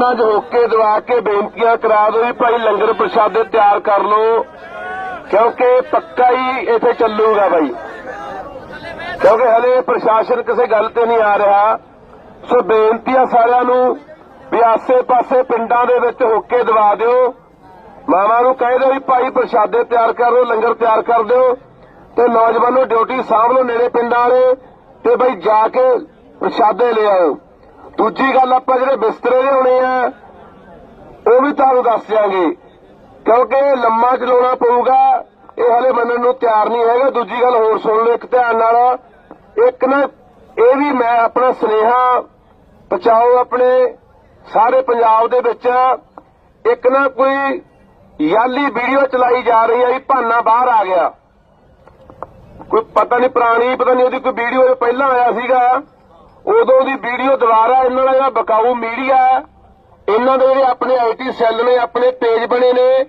ਨੌਜਵਾਨਾਂ 'ਚ ਹੋਕੇ ਦਵਾ ਕੇ ਬੇਨਤੀਆਂ ਕਰਾ ਦੋ ਵੀ ਭਾਈ ਲੰਗਰ ਪ੍ਰਸ਼ਾਦੇ ਤਿਆਰ ਕਰ ਲਓ, ਕਿਉਂਕਿ ਪੱਕਾ ਹੀ ਇੱਥੇ ਚੱਲੂਗਾ ਭਾਈ ਕਿਉਂਕਿ ਹਲੇ ਪ੍ਰਸ਼ਾਸਨ ਕਿਸੇ ਗੱਲ ਤੇ ਨਹੀਂ ਆ ਰਿਹਾ। ਸੋ ਬੇਨਤੀ ਆ ਸਾਰਿਆਂ ਨੂੰ ਵੀ ਆਸੇ-ਪਾਸੇ ਪਿੰਡਾਂ ਦੇ ਵਿੱਚ ਹੋਕੇ ਦਵਾ ਦਿਓ। ਮਾਵਾਂ ਨੂੰ ਕਹਿ ਦਿਓ ਵੀ ਭਾਈ ਪ੍ਰਸ਼ਾਦੇ ਤਿਆਰ ਕਰ ਲਓ, ਲੰਗਰ ਤਿਆਰ ਕਰ ਦਿਓ। ਤੇ ਨੌਜਵਾਨੋ ਡਿਊਟੀ ਸਾਂਭ ਲਓ ਨੇੜੇ ਪਿੰਡਾਂ ਵਾਲੇ ਤੇ ਬਈ ਜਾ ਕੇ ਪ੍ਰਸ਼ਾਦੇ ਲੈ ਆਓ। ਦੂਜੀ ਗੱਲ ਆਪਾਂ ਜਿਹੜੇ ਬਿਸਤਰੇ ਲਿਆਉਣੇ ਆ, ਉਹ ਵੀ ਤੁਹਾਨੂੰ ਦੱਸ ਦਿਆਂਗੇ। ਕਿਉਂਕਿ ਲੰਮਾ ਚਲਾਉਣਾ ਪਊਗਾ, ਇਹ ਹਲੇ ਮੰਨਣ ਨੂੰ ਤਿਆਰ ਨਹੀਂ ਹੈਗਾ। ਦੂਜੀ ਗੱਲ ਹੋਰ ਸੁਣ ਲਓ ਇੱਕ ਧਿਆਨ ਨਾਲ। ਇੱਕ ਨਾ, ਇਹ ਵੀ ਮੈਂ ਆਪਣਾ ਸੁਨੇਹਾ ਪਹੁੰਚਾਓ ਆਪਣੇ ਸਾਰੇ ਪੰਜਾਬ ਦੇ ਵਿੱਚ। ਇੱਕ ਨਾ ਕੋਈ ਯਾਲੀ ਵੀਡੀਓ ਚਲਾਈ ਜਾ ਰਹੀ ਹੈ ਵੀ ਭਾਨਾ ਬਾਹਰ ਆ ਗਿਆ। ਕੋਈ ਪਤਾ ਨਹੀਂ ਪੁਰਾਣੀ, ਪਤਾ ਨਹੀਂ ਉਹਦੀ ਕੋਈ ਵੀਡੀਓ ਪਹਿਲਾਂ ਆਇਆ ਸੀਗਾ। ਉਦੋਂ ਦੀ ਵੀਡੀਓ ਦੁਬਾਰਾ ਇਹਨਾਂ ਦਾ ਜਿਹੜਾ ਬਕਾਊ ਮੀਡੀਆ ਹੈ, ਇਹਨਾਂ ਦੇ ਜਿਹੜੇ ਆਪਣੇ ਆਈਟੀ ਸੈੱਲ ਨੇ ਆਪਣੇ ਪੇਜ ਬਣੇ ਨੇ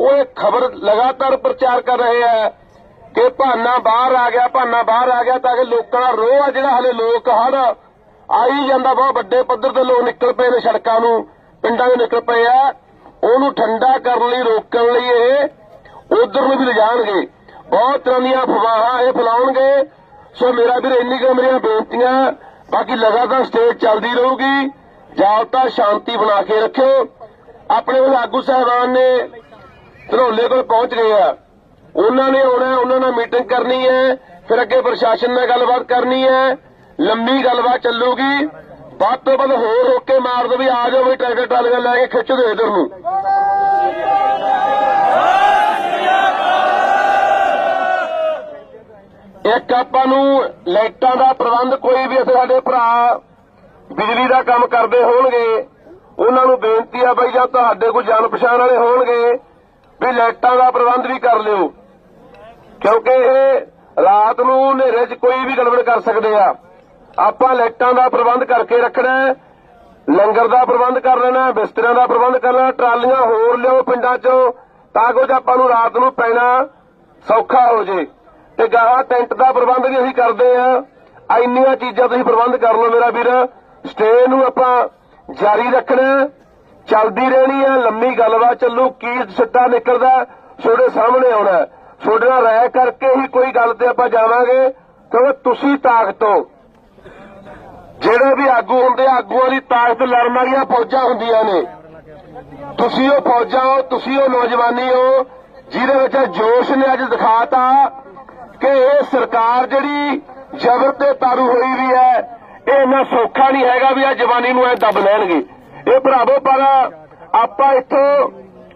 ਉਹ ਇਹ ਖਬਰ ਲਗਾਤਾਰ ਪ੍ਰਚਾਰ ਕਰ ਰਹੇ ਆ ਕਿ ਭਾਨਾ ਬਾਹਰ ਆ ਗਿਆ ਭਾਨਾ ਬਾਹਰ ਆ ਗਿਆ ਤਾਂ ਕਿ ਲੋਕਾਂ ਦਾ ਰੋਹ ਆ ਜਿਹੜਾ ਹਲੇ ਲੋਕ ਹੜ ਆਈ ਜਾਂਦਾ ਬਹੁਤ ਵੱਡੇ ਪੱਧਰ ਤੇ ਲੋਕ ਨਿਕਲ ਪਏ ਨੇ ਸੜਕਾਂ ਨੂੰ ਪਿੰਡਾਂ ਦੇ ਨਿਕਲ ਪਏ ਆ। ਉਹਨੂੰ ਠੰਡਾ ਕਰਨ ਲਈ ਰੋਕਣ ਲਈ ਇਹ ਉਧਰ ਨੂੰ ਵੀ ਲਿਜਾਣਗੇ। ਬਹੁਤ ਤਰ੍ਹਾਂ ਦੀਆਂ ਅਫਵਾਹਾਂ ਇਹ ਫੈਲਾਉਣਗੇ। ਸੋ ਮੇਰਾ ਵੀਰ ਇੰਨੀ ਕੁ ਮੇਰੀਆਂ ਬੇਨਤੀਆਂ ਬਾਕੀ ਲਗਾਤਾਰ ਸਟੇਜ ਚੱਲਦੀ ਰਹੂਗੀ। ਜਾਬਤਾ ਸ਼ਾਂਤੀ ਬਣਾ ਕੇ ਰੱਖਿਓ। ਆਪਣੇ ਕੋਲ ਆਗੂ ਸਾਹਿਬਾਨ ਨੇ ਧਨੌਲੇ ਕੋਲ ਪਹੁੰਚ ਗਏ ਆ। ਉਹਨਾਂ ਨੇ ਆਉਣਾ ਹੈ, ਉਹਨਾਂ ਨਾਲ ਮੀਟਿੰਗ ਕਰਨੀ ਹੈ। ਫਿਰ ਅੱਗੇ ਪ੍ਰਸ਼ਾਸਨ ਨਾਲ ਗੱਲਬਾਤ ਕਰਨੀ ਹੈ। ਲੰਮੀ ਗੱਲਬਾਤ ਚੱਲੂਗੀ। ਵੱਧ ਤੋਂ ਵੱਧ ਹੋਰ ਰੋਕ ਮਾਰ ਦੋ ਵੀ ਆ ਜਾਓ ਵੀ ਟਰੈਕਟਰ ਟਰਾਲੀਆਂ ਲੈ ਕੇ ਖਿੱਚ ਦਿਓ ਇਧਰ ਨੂੰ। ਇੱਕ ਆਪਾਂ ਨੂੰ ਲਾਈਟਾਂ ਦਾ ਪ੍ਰਬੰਧ ਕੋਈ ਵੀ ਇੱਥੇ ਸਾਡੇ ਭਰਾ ਬਿਜਲੀ ਦਾ ਕੰਮ ਕਰਦੇ ਹੋਣਗੇ ਉਹਨਾਂ ਨੂੰ ਬੇਨਤੀ ਆ ਬਈ ਜਾਂ ਤੁਹਾਡੇ ਕੋਈ ਜਾਣ ਪਛਾਣ ਵਾਲੇ ਹੋਣਗੇ ਵੀ ਲਾਈਟਾਂ ਦਾ ਪ੍ਰਬੰਧ ਵੀ ਕਰ ਲਿਓ। ਕਿਉਂਕਿ ਇਹ ਰਾਤ ਨੂੰ ਹਨੇਰੇ 'ਚ ਕੋਈ ਵੀ ਗੜਬੜ ਕਰ ਸਕਦੇ ਆ। ਆਪਾਂ ਲਾਈਟਾਂ ਦਾ ਪ੍ਰਬੰਧ ਕਰਕੇ ਰੱਖਣਾ ਲੰਗਰ ਦਾ ਪ੍ਰਬੰਧ ਕਰ ਲੈਣਾ ਹੈ, ਬਿਸਤਰਿਆਂ ਦਾ ਪ੍ਰਬੰਧ ਕਰ ਲੈਣਾ ਟਰਾਲੀਆਂ ਹੋਰ ਲਿਓ ਪਿੰਡਾਂ 'ਚੋਂ ਤਾਂ ਕੁਝ ਆਪਾਂ ਨੂੰ ਰਾਤ ਨੂੰ ਪੈਣਾ ਸੌਖਾ ਹੋ ਜੇ। ਤੇ ਗਾਹਾਂ ਟੈਂਟ ਦਾ ਪ੍ਰਬੰਧ ਵੀ ਅਸੀਂ ਕਰਦੇ ਆ। ਇੰਨੀਆਂ ਚੀਜ਼ਾਂ ਤੁਸੀਂ ਪ੍ਰਬੰਧ ਕਰ ਲਓ ਮੇਰਾ ਵੀਰ। ਸਟੇ ਨੂੰ ਆਪਾਂ ਜਾਰੀ ਰੱਖਣਾ ਚੱਲਦੀ ਰਹਿਣੀ ਹੈ। ਲੰਮੀ ਗੱਲਬਾਤ ਚੱਲੂ। ਕੀ ਸਿੱਟਾ ਨਿਕਲਦਾ ਤੁਹਾਡੇ ਸਾਹਮਣੇ ਆਉਣਾ ਤੁਹਾਡੇ ਨਾਲ ਰਾਇ ਕਰਕੇ ਹੀ ਕੋਈ ਗੱਲ ਤੇ ਆਪਾਂ ਜਾਵਾਂਗੇ। ਕਿਉਂਕਿ ਤੁਸੀਂ ਤਾਕਤ ਹੋ। ਜਿਹੜੇ ਵੀ ਆਗੂ ਹੁੰਦੇ ਆਗੂਆਂ ਦੀ ਤਾਕਤ ਲੜਨ ਵਾਲੀਆਂ ਫੌਜਾਂ ਹੁੰਦੀਆਂ ਨੇ। ਤੁਸੀਂ ਉਹ ਫੌਜਾਂ ਹੋ, ਤੁਸੀਂ ਉਹ ਨੌਜਵਾਨੀ ਹੋ, ਜਿਹਦੇ ਵਿੱਚ ਜੋਸ਼ ਨੇ ਅੱਜ ਦਿਖਾਤਾ। ਕਿ ਇਹ ਸਰਕਾਰ ਜਿਹੜੀ ਜ਼ਬਰ ਤੇ ਤਾਰੂ ਹੋਈ ਵੀ ਹੈ, ਇਹ ਇੰਨਾ ਸੌਖਾ ਨਹੀਂ ਹੈਗਾ ਵੀ ਆ ਜਵਾਨੀ ਨੂੰ ਐ ਦੱਬ ਲੈਣਗੇ। ਇਹ ਭਰਾਵੋ, ਪਰ ਆਪਾਂ ਇੱਥੋਂ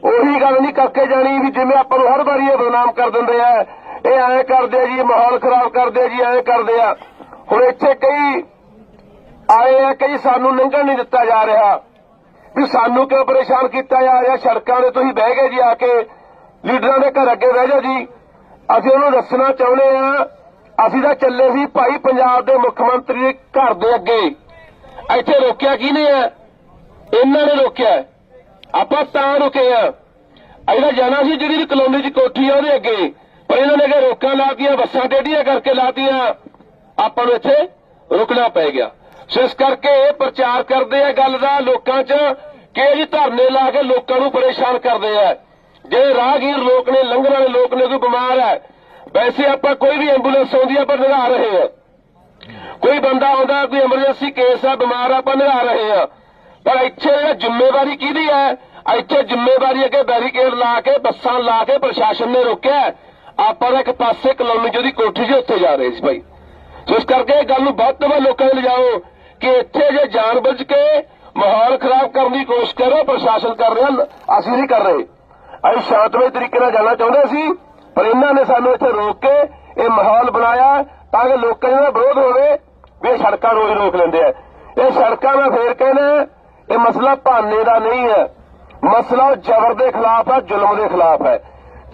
ਉਹੀ ਗੱਲ ਨਹੀਂ ਕਰਕੇ ਜਾਣੀ ਵੀ ਜਿਵੇਂ ਆਪਾਂ ਨੂੰ ਹਰ ਵਾਰੀ ਇਹ ਬਦਨਾਮ ਕਰ ਦਿੰਦੇ ਆ, ਇਹ ਐਂ ਕਰਦੇ ਜੀ, ਮਾਹੌਲ ਖਰਾਬ ਕਰਦੇ ਆ ਜੀ, ਐਂ ਕਰਦੇ ਆ। ਹੁਣ ਇੱਥੇ ਕਈ ਆਏ ਆ, ਕਈ ਸਾਨੂੰ ਲੰਘਣ ਨਹੀਂ ਦਿੱਤਾ ਜਾ ਰਿਹਾ। ਵੀ ਸਾਨੂੰ ਕਿਉਂ ਪਰੇਸ਼ਾਨ ਕੀਤਾ ਜਾ ਰਿਹਾ? ਸੜਕਾਂ ਦੇ ਤੁਸੀਂ ਬਹਿ ਗਏ ਜੀ ਆ ਕੇ, ਲੀਡਰਾਂ ਦੇ ਘਰ ਅੱਗੇ ਬਹਿ ਜਾਓ ਜੀ। ਅਸੀਂ ਉਹਨੂੰ ਦੱਸਣਾ ਚਾਹੁੰਦੇ ਆ, ਅਸੀਂ ਤਾਂ ਚੱਲੇ ਸੀ ਭਾਈ ਪੰਜਾਬ ਦੇ ਮੁੱਖ ਮੰਤਰੀ ਦੇ ਘਰ ਦੇ ਅੱਗੇ। ਇੱਥੇ ਰੋਕਿਆ ਕਿਹਨੇ ਆ? ਇਹਨਾਂ ਨੇ ਰੋਕਿਆ। ਆਪਾਂ ਤਾਂ ਰੁਕੇ ਆ। ਇਹਦਾ ਜਾਣਾ ਸੀ ਜਿਹੜੀ ਕਲੋਨੀ 'ਚ ਕੋਠੀ ਆ ਉਹਦੇ ਅੱਗੇ। ਪਰ ਇਹਨਾਂ ਨੇ ਕਿ ਰੋਕਾਂ ਲਾਤੀਆਂ, ਬੱਸਾਂ ਟੇਢੀਆਂ ਕਰਕੇ ਲਾਤੀਆਂ। ਆਪਾਂ ਨੂੰ ਇੱਥੇ ਰੁਕਣਾ ਪੈ ਗਿਆ। ਸੋ ਇਸ ਕਰਕੇ ਇਹ ਪ੍ਰਚਾਰ ਕਰਦੇ ਆ ਗੱਲ ਦਾ ਲੋਕਾਂ 'ਚ ਕਿ ਇਹ ਧਰਨੇ ਲਾ ਕੇ ਲੋਕਾਂ ਨੂੰ ਪਰੇਸ਼ਾਨ ਕਰਦੇ ਆ। ਜਿਹੜੇ ਰਾਹਗੀਰ ਲੋਕ ਨੇ ਲੰਘਣ ਵਾਲੇ ਲੋਕ ਨੇ ਕੋਈ ਬਿਮਾਰ ਹੈ, ਵੈਸੇ ਆਪਾਂ ਕੋਈ ਵੀ ਐਂਬੂਲੈਂਸ ਆਉਂਦੀ ਆ ਪਰ ਨਿਭਾ ਰਹੇ ਆ ਕੋਈ ਬੰਦਾ ਆਉਂਦਾ, ਕੋਈ ਐਮਰਜੈਂਸੀ ਕੇਸ ਆ, ਬਿਮਾਰ ਆ, ਆਪਾਂ ਨਿਭਾ ਰਹੇ ਆ ਪਰ ਇੱਥੇ ਇਹ ਜ਼ਿੰਮੇਵਾਰੀ ਕਿਹਦੀ ਹੈ? ਇੱਥੇ ਜ਼ਿੰਮੇਵਾਰੀ ਅੱਗੇ ਬੈਰੀਕੇਡ ਲਾ ਕੇ, ਬੱਸਾਂ ਲਾ ਕੇ ਪ੍ਰਸ਼ਾਸਨ ਨੇ ਰੋਕਿਆ ਆਪਾਂ ਤਾਂ ਇੱਕ ਪਾਸੇ ਕਲੋਨੀ ਜਿਹਦੀ ਕੋਠੀ ਸੀ ਉੱਥੇ ਜਾ ਰਹੇ ਸੀ ਭਾਈ ਸੋ ਇਸ ਕਰਕੇ ਇਹ ਗੱਲ ਨੂੰ ਵੱਧ ਤੋਂ ਵੱਧ ਲੋਕਾਂ ਨੂੰ ਲਿਜਾਓ ਕਿ ਇੱਥੇ ਜੇ ਜਾਣ ਬੁੱਝ ਕੇ ਮਾਹੌਲ ਖਰਾਬ ਕਰਨ ਦੀ ਕੋਸ਼ਿਸ਼ ਕਰੋ, ਪ੍ਰਸ਼ਾਸਨ ਕਰ ਰਿਹਾ, ਅਸੀਂ ਨਹੀਂ ਕਰ ਰਹੇ। ਅਸੀਂ ਸ਼ਾਂਤਮਈ ਤਰੀਕੇ ਨਾਲ ਜਾਣਾ ਚਾਹੁੰਦੇ ਸੀ, ਪਰ ਇਹਨਾਂ ਨੇ ਸਾਨੂੰ ਇੱਥੇ ਰੋਕ ਕੇ ਇਹ ਮਾਹੌਲ ਬਣਾਇਆ ਤਾਂ ਕਿ ਲੋਕਾਂ ਦਾ ਵਿਰੋਧ ਹੋਵੇ ਵੀ ਸੜਕਾਂ ਰੋਜ਼ ਰੋਕ ਲੈਂਦੇ ਆ। ਇਹ ਸੜਕਾਂ ਦਾ ਫੇਰ ਕਹਿੰਦਾ ਇਹ ਮਸਲਾ ਭਾਨੇ ਦਾ ਨਹੀਂ ਹੈ। ਮਸਲਾ ਜ਼ਬਰ ਦੇ ਖਿਲਾਫ ਹੈ, ਜ਼ੁਲਮ ਦੇ ਖਿਲਾਫ ਹੈ।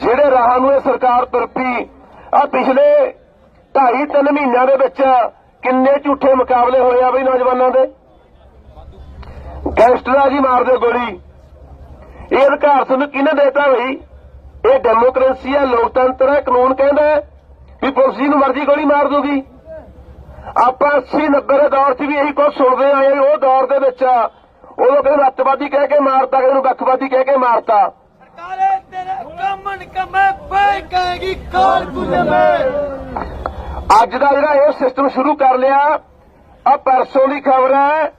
ਜਿਹੜੇ ਰਾਹਾਂ ਨੂੰ ਇਹ ਸਰਕਾਰ ਤੁਰਪੀ ਆ ਪਿਛਲੇ ਢਾਈ ਤਿੰਨ ਮਹੀਨਿਆਂ ਦੇ ਵਿੱਚ ਕਿੰਨੇ ਝੂਠੇ ਮੁਕਾਬਲੇ ਹੋਏ ਆ ਬਈ ਨੌਜਵਾਨਾਂ ਦੇ? ਗੈਂਗਸਟਰਾਂ ਜੀ ਮਾਰਦੇ ਗੋਲੀ। ਇਹ ਅਧਿਕਾਰ ਤੁਹਾਨੂੰ ਕਿਹਨੇ ਦਿੱਤਾ ਬਈ? ਇਹ ਡੈਮੋਕ੍ਰੇਸੀ ਹੈ ਲੋਕਤੰਤਰ ਹੈ ਕਾਨੂੰਨ ਕਹਿੰਦਾ ਵੀ ਪੁਲਿਸ ਨੂੰ ਮਰਜ਼ੀ ਗੋਲੀ ਮਾਰ ਦੂਗੀ। ਆਪਾਂ 80 90 ਦੌਰ 'ਚ ਵੀ ਇਹੀ ਕੁਝ ਸੁਣਦੇ ਆਏ ਉਹ ਦੌਰ ਦੇ ਵਿੱਚ ਉਦੋਂ ਕਹਿੰਦੇ ਰੱਤਵਾਦੀ ਕਹਿ ਕੇ ਮਾਰਤਾ ਕਿਸੇ ਨੂੰ ਗੱਖਵਾਦੀ ਕਹਿ ਕੇ ਮਾਰਤਾ। ਅੱਜ ਦਾ ਜਿਹੜਾ ਇਹ ਸਿਸਟਮ ਸ਼ੁਰੂ ਕਰ ਲਿਆ ਆ ਪਰਸੋਂ ਦੀ ਖਬਰ ਹੈ